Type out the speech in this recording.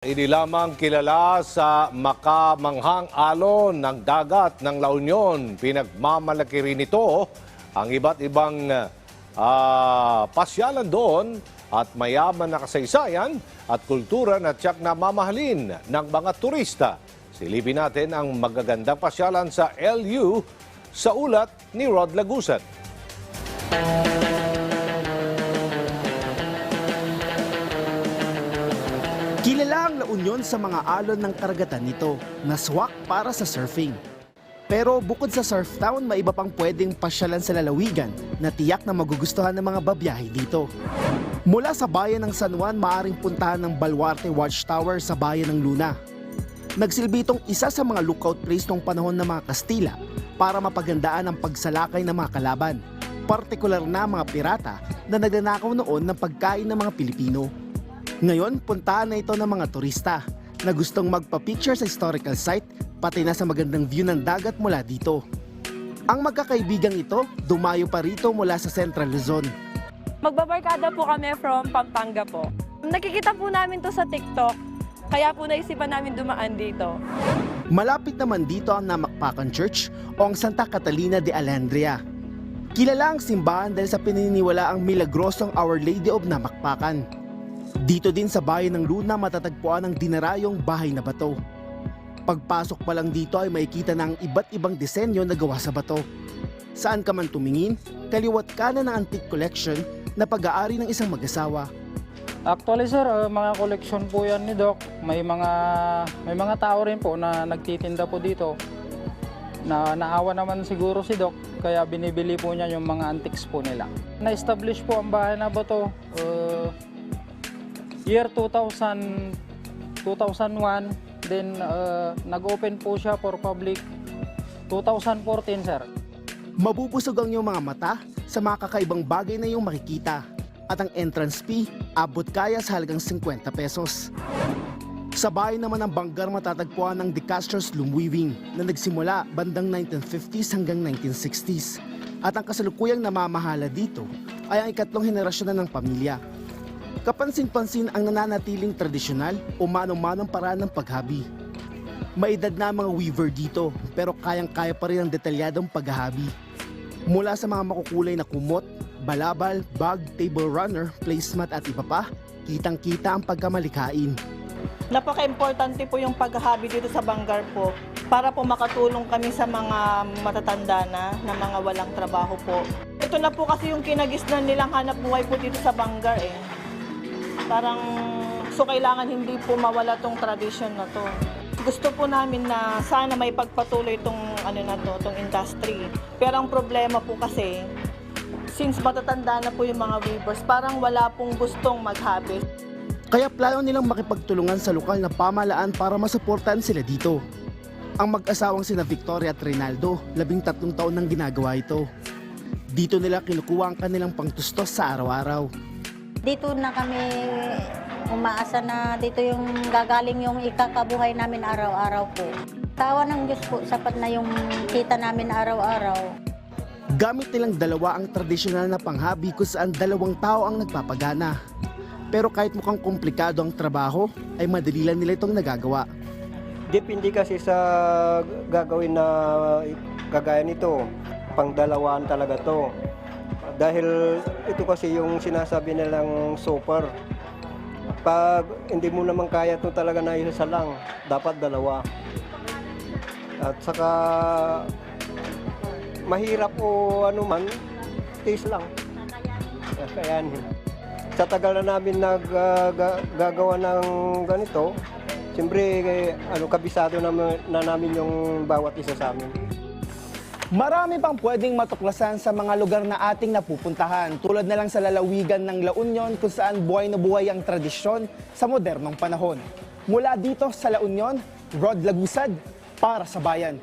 Hindi lamang kilala sa makamanghang alon ng dagat ng La Union. Pinagmamalaki rin ito ang iba't ibang ah, pasyalan doon at mayaman na kasaysayan at kultura na tiyak na mamahalin ng mga turista. Silipin natin ang magagandang pasyalan sa LU sa ulat ni Rod Lagusan. Kilala ang La Union sa mga alon ng karagatan nito na swak para sa surfing. Pero bukod sa surf town, may iba pang pwedeng pasyalan sa lalawigan na tiyak na magugustuhan ng mga babiyahe dito. Mula sa bayan ng San Juan, maaring puntahan ng Baluarte Watchtower sa bayan ng Luna. Nagsilbi itong isa sa mga lookout place noong panahon ng mga Kastila para mapagandaan ang pagsalakay ng mga kalaban, partikular na mga pirata na nagnanakaw noon ng pagkain ng mga Pilipino. Ngayon, puntahan na ito ng mga turista na gustong magpa-picture sa historical site pati na sa magandang view ng dagat mula dito. Ang magkakaibigang ito, dumayo pa rito mula sa Central Luzon. Magbabarkada po kami from Pampanga po. Nakikita po namin to sa TikTok, kaya po naisipan namin dumaan dito. Malapit naman dito ang Namakpakan Church o ang Santa Catalina de Alandria. Kilala ang simbahan dahil sa pininiwala ang milagrosong Our Lady of Namakpakan. Dito din sa bayan ng Luna matatagpuan ang dinarayong bahay na bato. Pagpasok pa lang dito ay makikita na iba't ibang disenyo na gawa sa bato. Saan ka man tumingin, kaliwat kanan ng antique collection na pag-aari ng isang mag-asawa. Actually sir, uh, mga collection po yan ni Doc. May mga may mga tao rin po na nagtitinda po dito. Na naawa naman siguro si Doc kaya binibili po niya yung mga antiques po nila. Na-establish po ang bahay na bato uh, year 2000 2001 then uh, nag-open po siya for public 2014 sir. Mabubusog ang iyong mga mata sa mga kakaibang bagay na iyong makikita at ang entrance fee abot kaya sa halagang 50 pesos. Sa bahay naman ng Banggar matatagpuan ng De Castro's Lumwiwing na nagsimula bandang 1950s hanggang 1960s. At ang kasalukuyang namamahala dito ay ang ikatlong henerasyon na ng pamilya. Kapansin-pansin ang nananatiling tradisyonal o manong-manong paraan ng paghabi. May edad na mga weaver dito pero kayang-kaya pa rin ang detalyadong paghahabi. Mula sa mga makukulay na kumot, balabal, bag, table runner, placemat at iba pa, kitang-kita ang pagkamalikain. Napaka-importante po yung paghahabi dito sa Bangar po para po makatulong kami sa mga matatanda na, na mga walang trabaho po. Ito na po kasi yung kinagisnan nilang hanap buhay po dito sa Bangar eh. Parang, so kailangan hindi po mawala tong tradition na to. Gusto po namin na sana may pagpatuloy itong ano na to, tong industry. Pero ang problema po kasi, since matatanda na po yung mga weavers, parang wala pong gustong maghabi. Kaya plano nilang makipagtulungan sa lokal na pamalaan para masuportahan sila dito. Ang mag-asawang sina Victoria at Reynaldo, labing tatlong taon nang ginagawa ito. Dito nila kinukuha ang kanilang pangtustos sa araw-araw. Dito na kami umaasa na dito yung gagaling yung ikakabuhay namin araw-araw po. Tawa ng Diyos po, sapat na yung kita namin araw-araw. Gamit nilang dalawa ang tradisyonal na panghabi kung saan dalawang tao ang nagpapagana. Pero kahit mukhang komplikado ang trabaho, ay madali lang nila itong nagagawa. Depende kasi sa gagawin na kagaya nito. Pangdalawaan talaga to. Dahil ito kasi yung sinasabi nilang super. Pag hindi mo naman kaya ito talaga na isa lang, dapat dalawa. At saka mahirap o ano man, tiis lang. Kakayanin. Sa tagal na namin naggagawa ng ganito, siyempre eh, ano, kabisado na, na namin yung bawat isa sa amin. Marami pang pwedeng matuklasan sa mga lugar na ating napupuntahan tulad na lang sa lalawigan ng La Union kung saan buhay na buhay ang tradisyon sa modernong panahon. Mula dito sa La Union, Rod Lagusad para sa bayan.